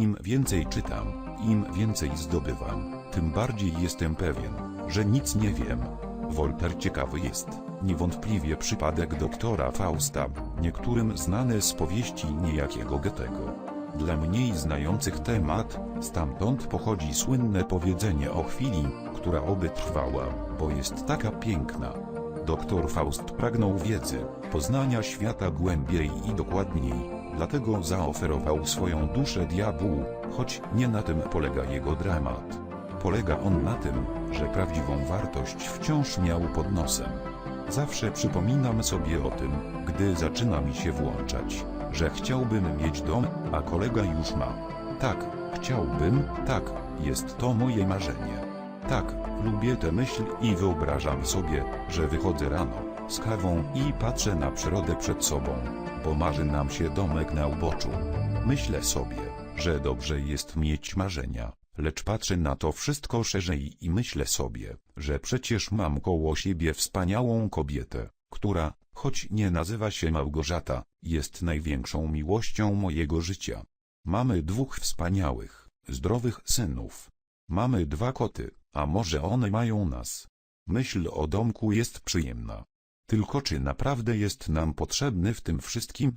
Im więcej czytam, im więcej zdobywam, tym bardziej jestem pewien, że nic nie wiem. Wolter ciekawy jest, niewątpliwie przypadek doktora Fausta, niektórym znany z powieści niejakiego Goethego. Dla mniej znających temat, stamtąd pochodzi słynne powiedzenie o chwili, która oby trwała, bo jest taka piękna. Doktor Faust pragnął wiedzy, poznania świata głębiej i dokładniej, dlatego zaoferował swoją duszę diabłu, choć nie na tym polega jego dramat. Polega on na tym, że prawdziwą wartość wciąż miał pod nosem. Zawsze przypominam sobie o tym, gdy zaczyna mi się włączać, że chciałbym mieć dom, a kolega już ma. Tak, chciałbym, tak, jest to moje marzenie. Tak, lubię tę myśl i wyobrażam sobie, że wychodzę rano, z kawą i patrzę na przyrodę przed sobą, bo marzy nam się domek na uboczu. Myślę sobie, że dobrze jest mieć marzenia, lecz patrzę na to wszystko szerzej i myślę sobie, że przecież mam koło siebie wspaniałą kobietę, która, choć nie nazywa się Małgorzata, jest największą miłością mojego życia. Mamy dwóch wspaniałych, zdrowych synów. Mamy dwa koty, a może one mają nas. Myśl o domku jest przyjemna. Tylko czy naprawdę jest nam potrzebny w tym wszystkim,